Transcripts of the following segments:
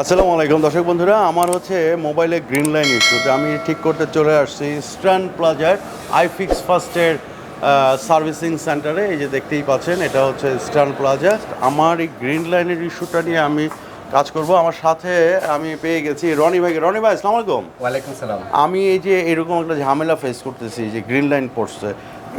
আসসালামু আলাইকুম। দর্শক বন্ধুরা আমার হচ্ছে মোবাইলে গ্রিন লাইন ইস্যুতে আমি ঠিক করতে চলে আসছি স্ট্যান্ড প্লাজার আইফিক্স ফার্স্টের সার্ভিসিং সেন্টারে। এই যে দেখতেই পাচ্ছেন এটা হচ্ছে স্ট্যান্ড প্লাজা। আমার এই গ্রিন লাইনের ইস্যুটা নিয়ে আমি কাজ করব। আমার সাথে আমি পেয়ে গেছি রনি ভাইকে রনি ভাই আসসালামু আলাইকুম। ওয়ালাইকুম সালাম আমি এই যে এরকম একটা ঝামেলা ফেস করতেছি যে গ্রিন লাইন পড়ছে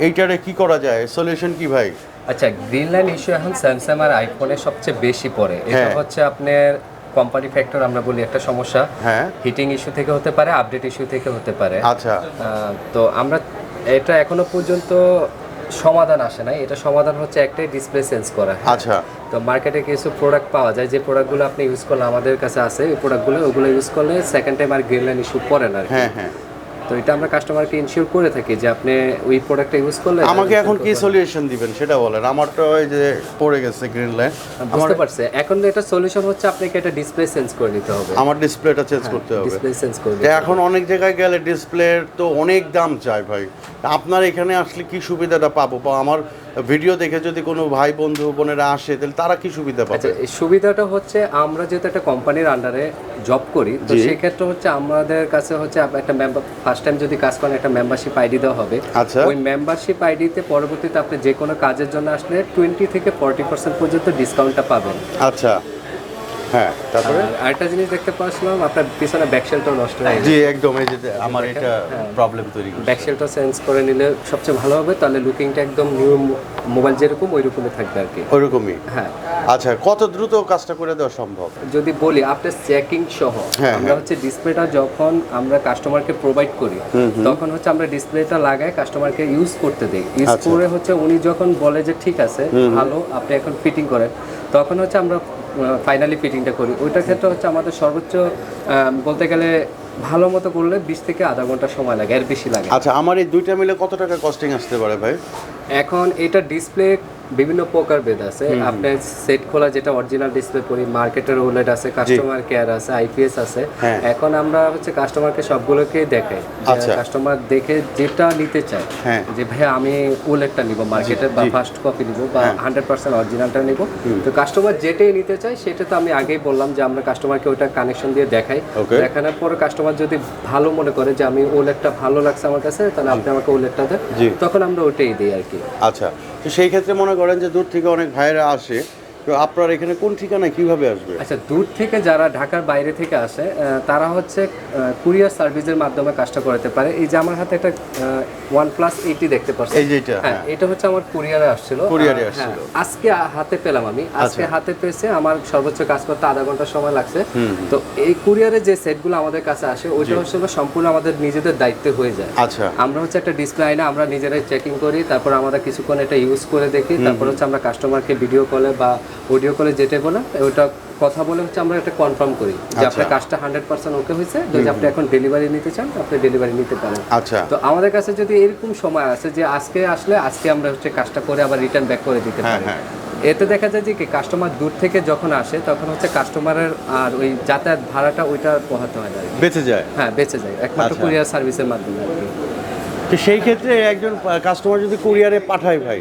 এইটারে কি করা যায়? সলিউশন কি ভাই? আচ্ছা গ্রিন লাইন ইস্যু এখন স্যামসাং আর আইফোনে সবচেয়ে বেশি পড়ে। এটা হ্যাঁ। হচ্ছে আপনার কোম্পানি ফ্যাক্টর আমরা বলি একটা সমস্যা। হ্যাঁ। হিটিং ইস্যু থেকে হতে পারে আপডেট ইস্যু থেকে হতে পারে। আচ্ছা। তো আমরা এটা এখনও পর্যন্ত সমাধান আসে নাই। এটা সমাধান হচ্ছে একটাই ডিসপ্লে চেঞ্জ করা। আচ্ছা। তো মার্কেটে কিছু প্রোডাক্ট পাওয়া যায়। যে প্রোডাক্টগুলো আপনি ইউজ করলে আমাদের কাছে আছে ওই প্রোডাক্টগুলো ওগুলো ইউজ করলে সেকেন্ড টাইম আর গ্রিন লাইন ইস্যু পড়ে না হ্যাঁ হ্যাঁ। তো এটা আমরা কাস্টমারকে ইনসিওর করে থাকি যে আপনি ওই প্রোডাক্টটা ইউজ করলে আমাকে এখন কি সলিউশন দিবেন সেটা বলেন। আমার তো ওই যে পড়ে গেছে গ্রিন লাইন বুঝতে পারছে। এখন এটা সলিউশন হচ্ছে আপনাকে এটা ডিসপ্লে চেঞ্জ করে নিতে হবে। আমার ডিসপ্লেটা চেঞ্জ করতে হবে। ডিসপ্লে চেঞ্জ করতে এখন অনেক জায়গায় গেলে ডিসপ্লের তো অনেক দাম চায় ভাই। তা আপনার এখানে আসলে কি সুবিধাটা পাবো? বা আমার ভিডিও দেখে যদি কোনো ভাই বন্ধু বোনেরা আসে তাহলে তারা কি সুবিধা আচ্ছা পাবে এই সুবিধাটা হচ্ছে আমরা যেহেতু একটা কোম্পানির আন্ডারে জব করি তো সেক্ষেত্রে হচ্ছে আমাদের কাছে হচ্ছে একটা মেম্বার ফার্স্ট টাইম যদি কাজ করেন একটা মেম্বারশিপ আইডি দেওয়া হবে। আচ্ছা। ওই মেম্বারশিপ আইডিতে পরবর্তীতে আপনি যে কোনো কাজের জন্য আসলে টোয়েন্টি থেকে ফর্টি পার্সেন্ট পর্যন্ত ডিসকাউন্টটা পাবেন। আচ্ছা। হ্যাঁ তারপরে? আর আরেকটা জিনিস দেখতে পাচ্ছিলাম আপনার পিছনে নষ্ট হয়ে জি একদম এই যে আমার এটা প্রবলেম তৈরি করছে। ব্যাকশেলটা চেঞ্জ করে নিলে সবচেয়ে ভালো হবে তাহলে লুকিংটা একদম নিউ মোবাইল যেরকম ওই রকমই থাকবে আর কি। ওইরকমই? হ্যাঁ। আচ্ছা কত দ্রুত কাজটা করে দেওয়া সম্ভব? যদি বলি আপনার চেকিং সহ আমরা। হচ্ছে ডিসপ্লেটা যখন আমরা কাস্টমারকে প্রোভাইড করি তখন হচ্ছে আমরা ডিসপ্লেটা লাগাই কাস্টমারকে ইউজ করতে দিই। ইউজ আচ্ছা। করে হচ্ছে উনি যখন বলে যে ঠিক আছে ভালো আপনি এখন ফিটিং করেন তখন হচ্ছে আমরা ফাইনালি ফিটিংটা করি। ওইটার ক্ষেত্রে হচ্ছে আমাদের সর্বোচ্চ বলতে গেলে ভালো মতো করলে বিশ থেকে আধা ঘণ্টা সময় লাগে, এর বেশি লাগে আচ্ছা আমার এই দুইটা মিলে কত টাকা কস্টিং আসতে পারে ভাই? এখন এটা ডিসপ্লে বিভিন্ন প্রকার ভেদ আছে। আপনার সেট খোলা যেটা অরিজিনাল ডিসপ্লে করি মার্কেটের ওলেট আছে কাস্টমার কেয়ার আছে আইপিএস আছে। হ্যাঁ। এখন আমরা হচ্ছে কাস্টমারকে সবগুলোকে দেখাই। আচ্ছা। কাস্টমার দেখে যেটা নিতে চায় হ্যাঁ। যে ভাই আমি ওলেটটা নিব মার্কেটের বা ফার্স্ট কপি নিব বা। হান্ড্রেড পার্সেন্ট অরিজিনালটা নিব। তো কাস্টমার যেটাই নিতে চায় সেটা তো আমি আগেই বললাম যে আমরা কাস্টমারকে ওটা কানেকশন দিয়ে দেখাই। দেখানোর পর কাস্টমার যদি ভালো মনে করে যে আমি ওলেটটা ভালো লাগছে আমার কাছে তাহলে আপনি আমাকে ওলেটটা দেন। তখন আমরা ওটাই দিই আর কি। আচ্ছা তো সেই ক্ষেত্রে মনে করেন যে দূর থেকে অনেক ভাইয়েরা আসে আপনার এখানে কোন ঠিকানায় কীভাবে আসবে? আচ্ছা দূর থেকে যারা ঢাকার বাইরে থেকে আসে তারা হচ্ছে কুরিয়ার সার্ভিসের মাধ্যমে কাজটা করতে পারে। এই যে আমার হাতে একটা ওয়ান প্লাস এইটি দেখতে পাচ্ছি এই যে এটা, হ্যাঁ হ্যাঁ। এটা হচ্ছে আমার কুরিয়ারে আসছিল। কুরিয়ারে আসছিল। হ্যাঁ, আজকে হাতে পেলাম আমি। আজকে আচ্ছা। হাতে পেয়েছে আমার সর্বোচ্চ কাজ করতে আধা ঘণ্টা সময় লাগছে। তো এই কুরিয়ারে যে সেটগুলো আমাদের কাছে আসে ওইটা হচ্ছে সম্পূর্ণ আমাদের নিজেদের দায়িত্বে হয়ে যায়। আচ্ছা। আমরা হচ্ছে একটা ডিসপ্লে আইনা আমরা নিজেরাই চেকিং করি তারপর আমরা কিছুক্ষণ এটা ইউজ করে দেখি তারপর হচ্ছে আমরা কাস্টমারকে ভিডিও কলে বা অডিও কলে যেটা বলে ওইটা কথা বলে হচ্ছে আমরা একটা কনফার্ম করি যে আপনার আচ্ছা। কাজটা হান্ড্রেড পার্সেন্ট ওকে হয়েছে যদি আপনি এখন ডেলিভারি নিতে চান আপনি ডেলিভারি নিতে পারেন। আচ্ছা। তো আমাদের কাছে যদি এরকম সময় আছে যে আজকে আসলে আজকে আমরা হচ্ছে কাজটা করে আবার রিটার্ন ব্যাক করে দিতে হ্যাঁ, পারি। হ্যাঁ। এতে দেখা যায় যে কি কাস্টমার দূর থেকে যখন আসে তখন হচ্ছে কাস্টমারের আর ওই যাতায়াত ভাড়াটা ওইটা পোহাতে হয় না বেঁচে যায়? হ্যাঁ বেঁচে যায়। একমাত্র আচ্ছা। কুরিয়ার সার্ভিসের মাধ্যমে তো সেই ক্ষেত্রে একজন কাস্টমার যদি কুরিয়ারে পাঠায় ভাই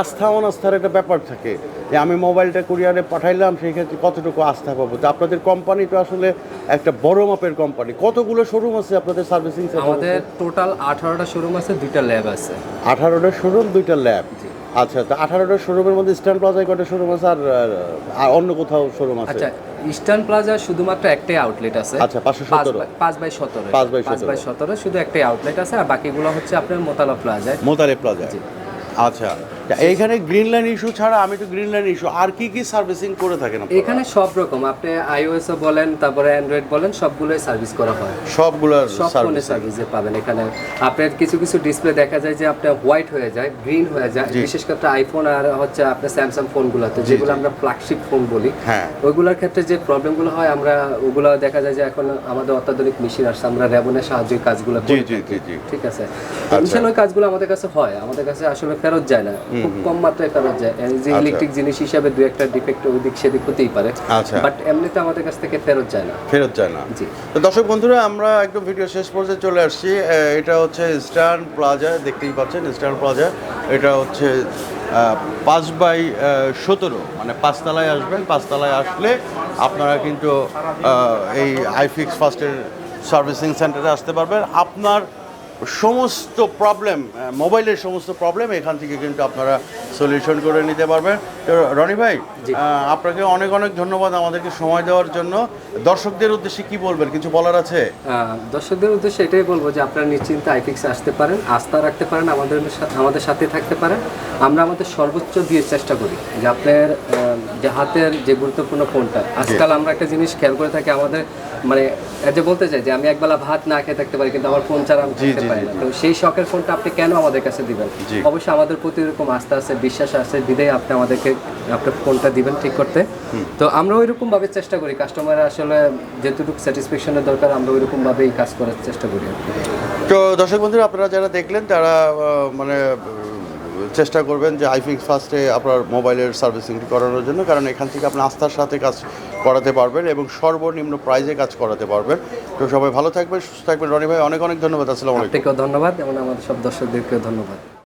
আস্থা অনাস্থার একটা ব্যাপার থাকে। যে আমি মোবাইলটা কুরিয়ারে পাঠাইলাম সেই ক্ষেত্রে কতটুকু আস্থা পাবো? তো আপনাদের কোম্পানি তো আসলে একটা বড় মাপের কোম্পানি কতগুলো শোরুম আছে আপনাদের সার্ভিসিং আমাদের টোটাল আঠারোটা শোরুম আছে দুইটা ল্যাব আছে। আঠারোটা শোরুম দুইটা ল্যাব আচ্ছা তো আঠারোটা শোরুমের মধ্যে স্ট্যান্ড প্লাজায় কটা শোরুম আছে আর আর অন্য কোথাও শোরুম আছে? আচ্ছা ইস্টার্ন প্লাজা শুধুমাত্র একটাই আউটলেট আছে। আচ্ছা, 517 পাঁচ বাই- পাঁচ বাই সতেরো। পাঁচ বাই পাঁচ 17 বাই সতেরো। শুধু একটাই আউটলেট আছে আর বাকিগুলো হচ্ছে আপনার মোতালা প্লাজায় মোতারে প্লাজায় আচ্ছা এইখানে গ্রিন লাইন ইস্যু ছাড়া আমি তো গ্রিন লাইন ইস্যু আর কি কি সার্ভিসিং করে থাকেন? এখানে সব রকম আপনি আইওএসও বলেন তারপরে অ্যান্ড্রয়েড বলেন সবগুলোই সার্ভিস করা হয়। সবগুলোর সব ফোনে সার্ভিস সার্ভিসে পাবেন এখানে। আপনার কিছু কিছু ডিসপ্লে দেখা যায় যে আপনার হোয়াইট হয়ে যায় গ্রিন হয়ে যায়। বিশেষ করে আইফোন আর হচ্ছে আপনার স্যামসাং ফোনগুলোতে যেগুলো আমরা ফ্ল্যাগশিপ ফোন বলি হ্যাঁ। ওইগুলোর ক্ষেত্রে যে প্রবলেমগুলো হয় আমরা ওগুলো দেখা যায় যে এখন আমাদের অত্যাধুনিক মেশিন আসছে আমরা র্যাবনের সাহায্যে কাজগুলো করি জি জি জি। ঠিক আছে? মিশন ওই কাজগুলো আমাদের কাছে হয় আমাদের কাছে আসলে ফেরত যায় না। খুব কম মাত্রায় ফেরত যায়। যে আচ্ছা। ইলেকট্রিক জিনিস হিসাবে দু একটা ডিফেক্ট ওই দিক সেদিক হতেই পারে। আচ্ছা। বাট এমনিতে আমাদের কাছ থেকে ফেরত যায় না। ফেরত যায় না। জি। তো দর্শক বন্ধুরা আমরা একদম ভিডিও শেষ পর্যায়ে চলে আসছি। এটা হচ্ছে স্টার্ন প্লাজা দেখতেই পাচ্ছেন স্টার্ন প্লাজা এটা হচ্ছে পাঁচ বাই সতেরো। মানে পাঁচতলায় আসবেন পাঁচতলায় আসলে আপনারা কিন্তু এই আইফিক্স ফার্স্টের সার্ভিসিং সেন্টারে আসতে পারবেন। আপনার সমস্ত প্রবলেম মোবাইলের সমস্ত প্রবলেম এখান থেকে কিন্তু আপনারা সলিউশন করে নিতে পারবেন। তো রনি ভাই আপনাকে অনেক অনেক ধন্যবাদ আমাদেরকে সময় দেওয়ার জন্য। দর্শকদের উদ্দেশ্যে কি বলবেন? কিছু বলার আছে? দর্শকদের উদ্দেশ্যে এটাই বলব যে আপনারা নিশ্চিন্তে আইফিক্সে আসতে পারেন আস্থা রাখতে পারেন আমাদের আমাদের সাথে থাকতে পারেন। আমরা আমাদের সর্বোচ্চ দিয়ে চেষ্টা করি যে আপনার যে হাতের যে গুরুত্বপূর্ণ ফোনটা। আজকাল আমরা একটা জিনিস খেয়াল করে থাকি আমাদের মানে যে বলতে চাই যে আমি একবেলা ভাত না খেয়ে থাকতে পারি কিন্তু আমার ফোন ছাড়া আমি জি, জি, পারি না। তো সেই শখের ফোনটা আপনি কেন আমাদের কাছে দিবেন? অবশ্যই আমাদের প্রতি এরকম আস্থা আছে বিশ্বাস আছে বিদায় আপনি আমাদেরকে আপনার ফোনটা দিবেন ঠিক করতে। তো আমরা ওইরকম ভাবে চেষ্টা করি কাস্টমার আসলে যেটুকু স্যাটিসফ্যাকশনের দরকার আমরা ওইরকম ভাবেই কাজ করার চেষ্টা করি তো দর্শক বন্ধুরা আপনারা যারা দেখলেন তারা মানে চেষ্টা করবেন যে আইফিক্স ফার্স্টে আপনার মোবাইলের সার্ভিসিংটি করানোর জন্য, কারণ এখান থেকে আপনি আস্থার সাথে কাজ করাতে পারবেন এবং সর্বনিম্ন প্রাইজে কাজ করাতে পারবেন। তো সবাই ভালো থাকবেন, সুস্থ থাকবেন। রনি ভাই, অনেক অনেক ধন্যবাদ। আসসালাম আপনাকেও ধন্যবাদ এবং আমাদের সব দর্শকদেরকেও ধন্যবাদ।